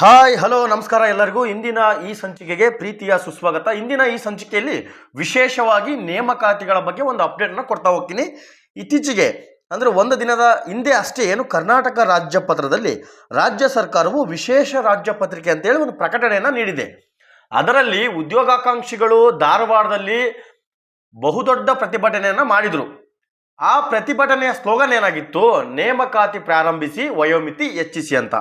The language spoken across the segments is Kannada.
ಹಾಯ್, ಹಲೋ, ನಮಸ್ಕಾರ ಎಲ್ಲರಿಗೂ. ಇಂದಿನ ಈ ಸಂಚಿಕೆಗೆ ಪ್ರೀತಿಯ ಸುಸ್ವಾಗತ. ಇಂದಿನ ಈ ಸಂಚಿಕೆಯಲ್ಲಿ ವಿಶೇಷವಾಗಿ ನೇಮಕಾತಿಗಳ ಬಗ್ಗೆ ಒಂದು ಅಪ್ಡೇಟ್ನ ಕೊಡ್ತಾ ಹೋಗ್ತೀನಿ. ಇತ್ತೀಚೆಗೆ, ಅಂದರೆ ಒಂದು ದಿನದ ಹಿಂದೆ ಅಷ್ಟೇ, ಏನು ಕರ್ನಾಟಕ ರಾಜ್ಯ ಪತ್ರದಲ್ಲಿ ರಾಜ್ಯ ಸರ್ಕಾರವು ವಿಶೇಷ ರಾಜ್ಯ ಪತ್ರಿಕೆ ಅಂತೇಳಿ ಒಂದು ಪ್ರಕಟಣೆಯನ್ನು ನೀಡಿದೆ. ಅದರಲ್ಲಿ ಉದ್ಯೋಗಾಕಾಂಕ್ಷಿಗಳು ಧಾರವಾಡದಲ್ಲಿ ಬಹುದೊಡ್ಡ ಪ್ರತಿಭಟನೆಯನ್ನು ಮಾಡಿದರು. ಆ ಪ್ರತಿಭಟನೆಯ ಸ್ಲೋಗನ್ ಏನಾಗಿತ್ತು? ನೇಮಕಾತಿ ಪ್ರಾರಂಭಿಸಿ, ವಯೋಮಿತಿ ಹೆಚ್ಚಿಸಿ ಅಂತ.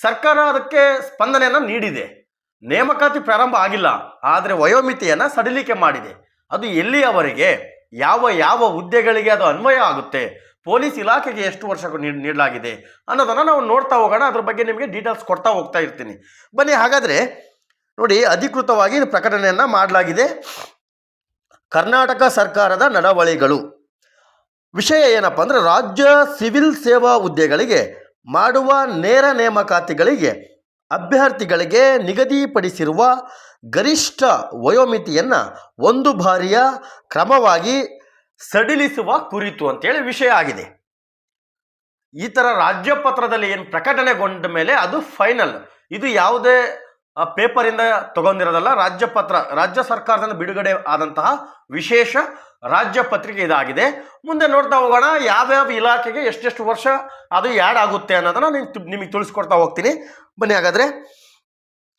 ಸರ್ಕಾರ ಅದಕ್ಕೆ ಸ್ಪಂದನೆಯನ್ನು ನೀಡಿದೆ. ನೇಮಕಾತಿ ಪ್ರಾರಂಭ ಆಗಿಲ್ಲ, ಆದರೆ ವಯೋಮಿತಿಯನ್ನು ಸಡಿಲಿಕೆ ಮಾಡಿದೆ. ಅದು ಎಲ್ಲಿಯವರೆಗೆ, ಯಾವ ಯಾವ ಹುದ್ದೆಗಳಿಗೆ ಅದು ಅನ್ವಯ ಆಗುತ್ತೆ, ಪೊಲೀಸ್ ಇಲಾಖೆಗೆ ಎಷ್ಟು ವರ್ಷ ನೀಡ್- ನೀಡಲಾಗಿದೆ ಅನ್ನೋದನ್ನು ನಾವು ನೋಡ್ತಾ ಹೋಗೋಣ. ಅದ್ರ ಬಗ್ಗೆ ನಿಮಗೆ ಡೀಟೇಲ್ಸ್ ಕೊಡ್ತಾ ಹೋಗ್ತಾ ಇರ್ತೀನಿ. ಬನ್ನಿ, ಹಾಗಾದರೆ ನೋಡಿ, ಅಧಿಕೃತವಾಗಿ ಪ್ರಕಟಣೆಯನ್ನು ಮಾಡಲಾಗಿದೆ. ಕರ್ನಾಟಕ ಸರ್ಕಾರದ ನಡವಳಿಗಳು. ವಿಷಯ ಏನಪ್ಪ ಅಂದರೆ ರಾಜ್ಯ ಸಿವಿಲ್ ಸೇವಾ ಹುದ್ದೆಗಳಿಗೆ ಮಾಡುವ ನೇರ ನೇಮಕಾತಿಗಳಿಗೆ, ಅಭ್ಯರ್ಥಿಗಳಿಗೆ ನಿಗದಿಪಡಿಸಿರುವ ಗರಿಷ್ಠ ವಯೋಮಿತಿಯನ್ನು ಒಂದು ಬಾರಿಯ ಕ್ರಮವಾಗಿ ಸಡಿಲಿಸುವ ಕುರಿತು ಅಂತೇಳಿ ವಿಷಯ ಆಗಿದೆ. ಈ ಥರ ರಾಜ್ಯಪತ್ರದಲ್ಲಿ ಏನು ಪ್ರಕಟಣೆಗೊಂಡ ಮೇಲೆ ಅದು ಫೈನಲ್ ಇದು ಯಾವುದೇ ಪೇಪರಿಂದ ತಗೊಂಡಿರೋದಲ್ಲ ರಾಜ್ಯ ಪತ್ರ, ರಾಜ್ಯ ಸರ್ಕಾರದಿಂದ ಬಿಡುಗಡೆ ಆದಂತಹ ವಿಶೇಷ ರಾಜ್ಯ ಪತ್ರಿಕೆ ಇದಾಗಿದೆ. ಮುಂದೆ ನೋಡ್ತಾ ಹೋಗೋಣ, ಯಾವ್ಯಾವ ಇಲಾಖೆಗೆ ಎಷ್ಟೆಷ್ಟು ವರ್ಷ ಅದು ಯಾಡ್ ಆಗುತ್ತೆ ಅನ್ನೋದನ್ನ ನಿಮ್- ನಿಮಗೆ ತಿಳಿಸ್ಕೊಡ್ತಾ ಹೋಗ್ತೀನಿ. ಬನ್ನಿ ಹಾಗಾದರೆ,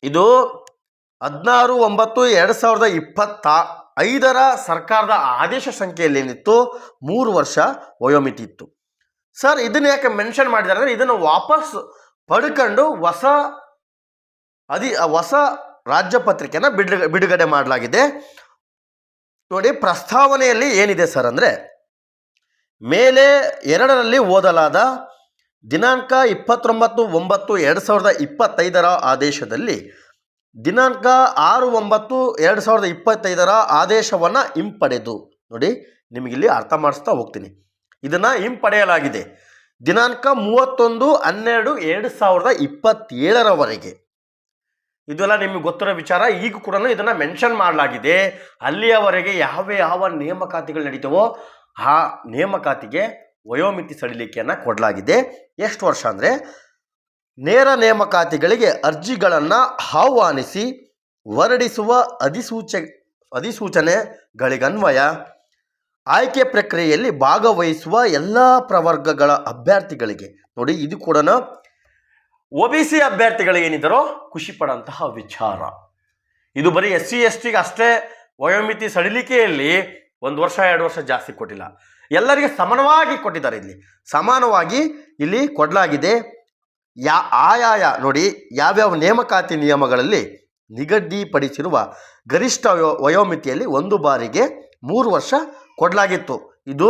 ಇದು ಹದಿನಾರು, ಒಂಬತ್ತು, ಎರಡು ಸಾವಿರದ ಇಪ್ಪತ್ತ ಐದರ ಸರ್ಕಾರದ ಆದೇಶ ಸಂಖ್ಯೆಯಲ್ಲಿ ಏನಿತ್ತು? ಮೂರು ವರ್ಷ ವಯೋಮಿತಿ ಇತ್ತು ಸರ್, ಇದನ್ನ ಯಾಕೆ ಮೆನ್ಷನ್ ಮಾಡಿದ್ದಾರೆ ಅಂದರೆ ಇದನ್ನು ವಾಪಸ್ ಪಡ್ಕೊಂಡು ಹೊಸ ಅದಿ ಹೊಸ ರಾಜ್ಯ ಪತ್ರಿಕೆನ ಬಿಡುಗಡೆ ಬಿಡುಗಡೆ ಮಾಡಲಾಗಿದೆ. ನೋಡಿ, ಪ್ರಸ್ತಾವನೆಯಲ್ಲಿ ಏನಿದೆ ಸರ್ ಅಂದರೆ, ಮೇಲೆ ಎರಡರಲ್ಲಿ ಓದಲಾದ ದಿನಾಂಕ ಇಪ್ಪತ್ತೊಂಬತ್ತು ಒಂಬತ್ತು ಎರಡು ಸಾವಿರದ ಇಪ್ಪತ್ತೈದರ ಆದೇಶದಲ್ಲಿ, ದಿನಾಂಕ ಆರು ಒಂಬತ್ತು ಎರಡು ಸಾವಿರದ ಇಪ್ಪತ್ತೈದರ ಆದೇಶವನ್ನು ಹಿಂಪಡೆದು, ನೋಡಿ ನಿಮಗಿಲ್ಲಿ ಅರ್ಥ ಮಾಡಿಸ್ತಾ ಹೋಗ್ತೀನಿ. ಇದನ್ನು ಹಿಂಪಡೆಯಲಾಗಿದೆ. ದಿನಾಂಕ ಮೂವತ್ತೊಂದು ಹನ್ನೆರಡು ಎರಡು ಸಾವಿರದ ಇಪ್ಪತ್ತೇಳರವರೆಗೆ. ಇದೆಲ್ಲ ನಿಮಗೆ ಗೊತ್ತಿರೋ ವಿಚಾರ. ಈಗ ಕೂಡ ಇದನ್ನು ಮೆನ್ಷನ್ ಮಾಡಲಾಗಿದೆ. ಅಲ್ಲಿಯವರೆಗೆ ಯಾವ ಯಾವ ನೇಮಕಾತಿಗಳು ನಡೀತವೋ ಆ ನೇಮಕಾತಿಗೆ ವಯೋಮಿತಿ ಸಡಿಲಿಕೆಯನ್ನು ಕೊಡಲಾಗಿದೆ. ಎಷ್ಟು ವರ್ಷ ಅಂದರೆ ನೇರ ನೇಮಕಾತಿಗಳಿಗೆ ಅರ್ಜಿಗಳನ್ನು ಆಹ್ವಾನಿಸಿ ಹೊರಡಿಸುವ ಅಧಿಸೂಚ, ಅಧಿಸೂಚನೆಗಳಿಗನ್ವಯ ಆಯ್ಕೆ ಪ್ರಕ್ರಿಯೆಯಲ್ಲಿ ಭಾಗವಹಿಸುವ ಎಲ್ಲ ಪ್ರವರ್ಗಗಳ ಅಭ್ಯರ್ಥಿಗಳಿಗೆ. ನೋಡಿ, ಇದು ಕೂಡ ಒ ಬಿ ಸಿ ಅಭ್ಯರ್ಥಿಗಳಿಗೆ ಏನಿದ್ದರೋ ಖುಷಿ ಪಡೋಂತಹ ವಿಚಾರ. ಇದು ಬರೀ ಎಸ್ ಸಿ ಎಸ್ ಟಿಗೆ ಅಷ್ಟೇ ವಯೋಮಿತಿ ಸಡಿಲಿಕೆಯಲ್ಲಿ ಒಂದು ವರ್ಷ, ಎರಡು ವರ್ಷ ಜಾಸ್ತಿ ಕೊಟ್ಟಿಲ್ಲ. ಎಲ್ಲರಿಗೆ ಸಮಾನವಾಗಿ ಕೊಟ್ಟಿದ್ದಾರೆ ಇಲ್ಲಿ. ಸಮಾನವಾಗಿ ಇಲ್ಲಿ ಕೊಡಲಾಗಿದೆ. ಯಾ, ಆಯಾಯ ನೋಡಿ ಯಾವ್ಯಾವ ನೇಮಕಾತಿ ನಿಯಮಗಳಲ್ಲಿ ನಿಗದಿಪಡಿಸಿರುವ ಗರಿಷ್ಠ ವಯೋ, ವಯೋಮಿತಿಯಲ್ಲಿ ಒಂದು ಬಾರಿಗೆ ಮೂರು ವರ್ಷ ಕೊಡಲಾಗಿತ್ತು. ಇದು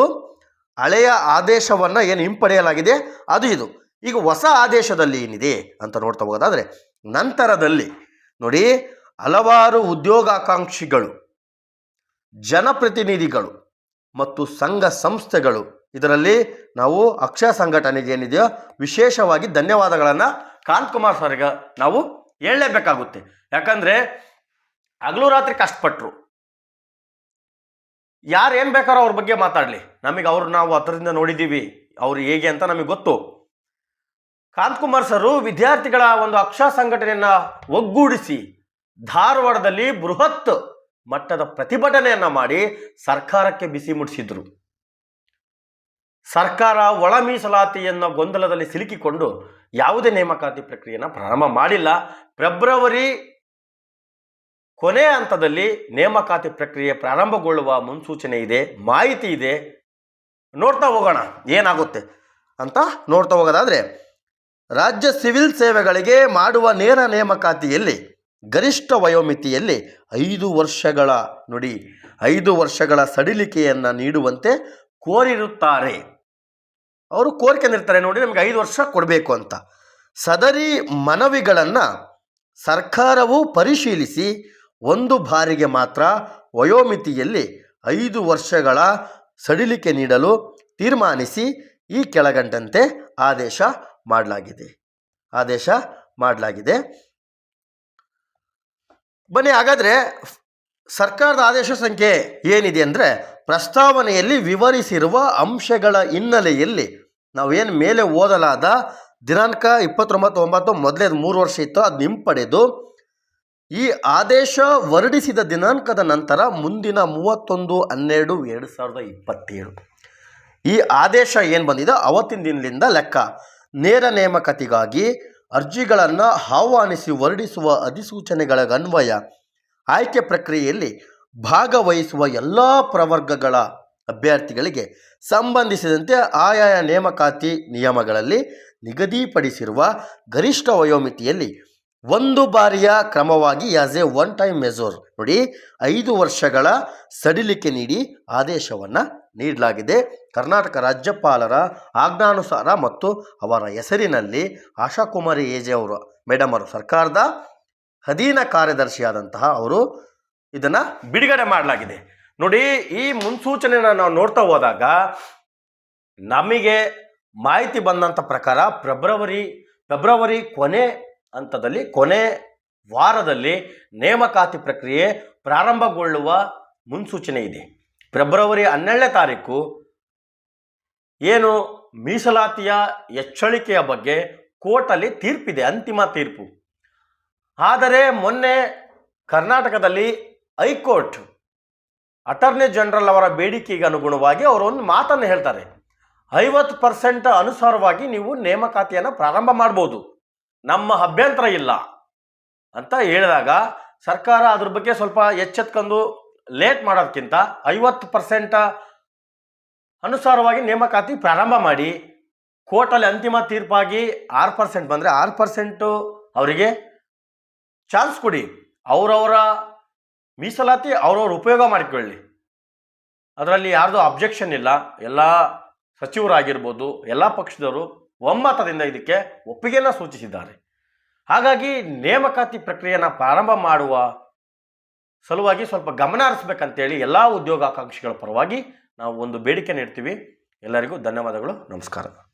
ಹಳೆಯ ಆದೇಶವನ್ನು ಏನು ಹಿಂಪಡೆಯಲಾಗಿದೆ? ಅದು ಇದು. ಈಗ ಹೊಸ ಆದೇಶದಲ್ಲಿ ಏನಿದೆ ಅಂತ ನೋಡ್ತಾ ಹೋಗೋದಾದರೆ, ನಂತರದಲ್ಲಿ ನೋಡಿ ಹಲವಾರು ಉದ್ಯೋಗಾಕಾಂಕ್ಷಿಗಳು, ಜನಪ್ರತಿನಿಧಿಗಳು ಮತ್ತು ಸಂಘ ಸಂಸ್ಥೆಗಳು, ಇದರಲ್ಲಿ ನಾವು ಅಕ್ಷಯ ಸಂಘಟನೆಗೆ ಏನಿದೆಯೋ ವಿಶೇಷವಾಗಿ ಧನ್ಯವಾದಗಳನ್ನು ಕಾಂತ್ ಕುಮಾರ್ ಸರ್ಗ ನಾವು ಹೇಳಲೇಬೇಕಾಗುತ್ತೆ. ಯಾಕಂದರೆ ಹಗಲು ರಾತ್ರಿ ಕಷ್ಟಪಟ್ಟರು ಯಾರು ಏನು ಬೇಕಾರೋ ಅವ್ರ ಬಗ್ಗೆ ಮಾತಾಡಲಿ. ನಮಗೆ ಅವ್ರು ನಾವು ಹತ್ರದಿಂದ ನೋಡಿದ್ದೀವಿ ಅವ್ರು ಹೇಗೆ ಅಂತ ನಮಗೆ ಗೊತ್ತು. ಕಾಂತಕುಮಾರ್ ಸರು ವಿದ್ಯಾರ್ಥಿಗಳ ಒಂದು ಅಕ್ಷ ಸಂಘಟನೆಯನ್ನು ಒಗ್ಗೂಡಿಸಿ ಧಾರವಾಡದಲ್ಲಿ ಬೃಹತ್ ಮಟ್ಟದ ಪ್ರತಿಭಟನೆಯನ್ನು ಮಾಡಿ ಸರ್ಕಾರಕ್ಕೆ ಬಿಸಿ ಮುಟ್ಟಿಸಿದ್ರು ಸರ್ಕಾರ ಒಳ ಮೀಸಲಾತಿಯನ್ನು ಗೊಂದಲದಲ್ಲಿ ಸಿಲುಕಿಕೊಂಡು ಯಾವುದೇ ನೇಮಕಾತಿ ಪ್ರಕ್ರಿಯೆಯನ್ನು ಪ್ರಾರಂಭ ಮಾಡಿಲ್ಲ. ಫೆಬ್ರವರಿ ಕೊನೆ ಹಂತದಲ್ಲಿ ನೇಮಕಾತಿ ಪ್ರಕ್ರಿಯೆ ಪ್ರಾರಂಭಗೊಳ್ಳುವ ಮುನ್ಸೂಚನೆ ಇದೆ, ಮಾಹಿತಿ ಇದೆ. ನೋಡ್ತಾ ಹೋಗೋಣ ಏನಾಗುತ್ತೆ ಅಂತ ನೋಡ್ತಾ ಹೋಗೋದಾದರೆ ರಾಜ್ಯ ಸಿವಿಲ್ ಸೇವೆಗಳಿಗೆ ಮಾಡುವ ನೇರ ನೇಮಕಾತಿಯಲ್ಲಿ, ಗರಿಷ್ಠ ವಯೋಮಿತಿಯಲ್ಲಿ ಐದು ವರ್ಷಗಳ, ನುಡಿ, ಐದು ವರ್ಷಗಳ ಸಡಿಲಿಕೆಯನ್ನು ನೀಡುವಂತೆ ಕೋರಿರುತ್ತಾರೆ. ಅವರು ಕೋರಿಕೆ ನಿರ್ತಾರೆ ನೋಡಿ, ನಮಗೆ ಐದು ವರ್ಷ ಕೊಡಬೇಕು ಅಂತ. ಸದರಿ ಮನವಿಗಳನ್ನು ಸರ್ಕಾರವು ಪರಿಶೀಲಿಸಿ, ಒಂದು ಬಾರಿಗೆ ಮಾತ್ರ ವಯೋಮಿತಿಯಲ್ಲಿ ಐದು ವರ್ಷಗಳ ಸಡಿಲಿಕೆ ನೀಡಲು ತೀರ್ಮಾನಿಸಿ, ಈ ಕೆಳಗಂಡಂತೆ ಆದೇಶ ಮಾಡಲಾಗಿದೆ. ಆದೇಶ ಮಾಡಲಾಗಿದೆ. ಬನ್ನಿ, ಹಾಗಾದರೆ ಸರ್ಕಾರದ ಆದೇಶ ಸಂಖ್ಯೆ ಏನಿದೆ ಅಂದರೆ, ಪ್ರಸ್ತಾವನೆಯಲ್ಲಿ ವಿವರಿಸಿರುವ ಅಂಶಗಳ ಹಿನ್ನೆಲೆಯಲ್ಲಿ ನಾವೇನು ಮೇಲೆ ಓದಲಾದ, ದಿನಾಂಕ ಇಪ್ಪತ್ತೊಂಬತ್ತು ಒಂಬತ್ತು ಮೊದಲೇ ಮೂರು ವರ್ಷ ಇತ್ತು ಅದು ಹಿಂಪಡೆದು ಈ ಆದೇಶ ಹೊರಡಿಸಿದ ದಿನಾಂಕದ ನಂತರ ಮುಂದಿನ ಮೂವತ್ತೊಂದು, ಹನ್ನೆರಡು, ಎರಡು ಸಾವಿರದ ಇಪ್ಪತ್ತೇಳು. ಈ ಆದೇಶ ಏನು ಬಂದಿದೆ? ಅವತ್ತಿನ ದಿನದಿಂದ ಲೆಕ್ಕ. ನೇರ ನೇಮಕಾತಿಗಾಗಿ ಅರ್ಜಿಗಳನ್ನು ಆಹ್ವಾನಿಸಿ ಹೊರಡಿಸುವ ಅಧಿಸೂಚನೆಗಳ ಅನ್ವಯ. ಆಯ್ಕೆ ಪ್ರಕ್ರಿಯೆಯಲ್ಲಿ ಭಾಗವಹಿಸುವ ಎಲ್ಲ ಪ್ರವರ್ಗಗಳ ಅಭ್ಯರ್ಥಿಗಳಿಗೆ ಸಂಬಂಧಿಸಿದಂತೆ ಆಯಾಯ ನೇಮಕಾತಿ ನಿಯಮಗಳಲ್ಲಿ ನಿಗದಿಪಡಿಸಿರುವ ಗರಿಷ್ಠ ವಯೋಮಿತಿಯಲ್ಲಿ ಒಂದು ಬಾರಿಯ ಕ್ರಮವಾಗಿ as a one time measure ನೋಡಿ ಐದು ವರ್ಷಗಳ ಸಡಿಲಿಕೆ ನೀಡಿ ಆದೇಶವನ್ನು ನೀಡಲಾಗಿದೆ. ಕರ್ನಾಟಕ ರಾಜ್ಯಪಾಲರ ಆಜ್ಞಾನುಸಾರ ಮತ್ತು ಅವರ ಹೆಸರಿನಲ್ಲಿ ಆಶಾಕುಮಾರಿ ಏಜೆ ಅವರು ಮೇಡಮ್ ಅವರು ಸರ್ಕಾರದ ಅಧೀನ ಕಾರ್ಯದರ್ಶಿಯಾದಂತಹ ಅವರು ಇದನ್ನು ಬಿಡುಗಡೆ ಮಾಡಲಾಗಿದೆ. ನೋಡಿ, ಈ ಮುನ್ಸೂಚನೆಯನ್ನು ನಾವು ನೋಡ್ತಾ ಹೋದಾಗ ನಮಗೆ ಮಾಹಿತಿ ಬಂದಂಥ ಪ್ರಕಾರ ಫೆಬ್ರವರಿ ಫೆಬ್ರವರಿ ಕೊನೆ ಹಂತದಲ್ಲಿ, ಕೊನೆ ವಾರದಲ್ಲಿ ನೇಮಕಾತಿ ಪ್ರಕ್ರಿಯೆ ಪ್ರಾರಂಭಗೊಳ್ಳುವ ಮುನ್ಸೂಚನೆ ಇದೆ. ಫೆಬ್ರವರಿ ಹನ್ನೆರಡನೇ ತಾರೀಕು ಏನು ಮೀಸಲಾತಿಯ ಎಚ್ಚಳಿಕೆಯ ಬಗ್ಗೆ ಕೋರ್ಟಲ್ಲಿ ತೀರ್ಪಿದೆ, ಅಂತಿಮ ತೀರ್ಪು. ಆದರೆ ಮೊನ್ನೆ ಕರ್ನಾಟಕದಲ್ಲಿ ಹೈಕೋರ್ಟ್ ಅಟಾರ್ನಿ ಜನರಲ್ ಅವರ ಬೇಡಿಕೆಗೆ ಅನುಗುಣವಾಗಿ ಅವರು ಒಂದು ಮಾತನ್ನು ಹೇಳ್ತಾರೆ. ಐವತ್ತು ಪರ್ಸೆಂಟ್ ಅನುಸಾರವಾಗಿ ನೀವು ನೇಮಕಾತಿಯನ್ನು ಪ್ರಾರಂಭ ಮಾಡ್ಬೋದು. ನಮ್ಮ ಅಭ್ಯಂತರ ಇಲ್ಲ ಅಂತ ಹೇಳಿದಾಗ ಸರ್ಕಾರ ಅದ್ರ ಬಗ್ಗೆ ಸ್ವಲ್ಪ ಎಚ್ಚೆತ್ಕೊಂಡು ಲೇಟ್ ಮಾಡೋದಕ್ಕಿಂತ ಐವತ್ತು ಪರ್ಸೆಂಟ್ ಅನುಸಾರವಾಗಿ ನೇಮಕಾತಿ ಪ್ರಾರಂಭ ಮಾಡಿ, ಕೋರ್ಟಲ್ಲಿ ಅಂತಿಮ ತೀರ್ಪಾಗಿ ಆರು ಪರ್ಸೆಂಟ್ ಬಂದರೆ ಆರು ಪರ್ಸೆಂಟು ಅವರಿಗೆ ಚಾನ್ಸ್ ಕೊಡಿ. ಅವರವರ ಮೀಸಲಾತಿ, ಅವ್ರವ್ರ ಉಪಯೋಗ ಮಾಡಿಕೊಳ್ಳಿ. ಅದರಲ್ಲಿ ಯಾರ್ದು ಅಬ್ಜೆಕ್ಷನ್ ಇಲ್ಲ, ಎಲ್ಲ ಸಚಿವರಾಗಿರ್ಬೋದು, ಎಲ್ಲ ಪಕ್ಷದವರು ಒಮ್ಮತದಿಂದ ಇದಕ್ಕೆ ಒಪ್ಪಿಗೆಯನ್ನು ಸೂಚಿಸಿದ್ದಾರೆ. ಹಾಗಾಗಿ ನೇಮಕಾತಿ ಪ್ರಕ್ರಿಯೆಯನ್ನು ಪ್ರಾರಂಭ ಮಾಡುವ ಸಲುವಾಗಿ ಸ್ವಲ್ಪ ಗಮನ ಹರಿಸ್ಬೇಕಂತೇಳಿ ಎಲ್ಲ ಉದ್ಯೋಗಾಕಾಂಕ್ಷಿಗಳ ಪರವಾಗಿ ನಾವು ಒಂದು ಬೇಡಿಕೆ ನೀಡ್ತೀವಿ. ಎಲ್ಲರಿಗೂ ಧನ್ಯವಾದಗಳು. ನಮಸ್ಕಾರ.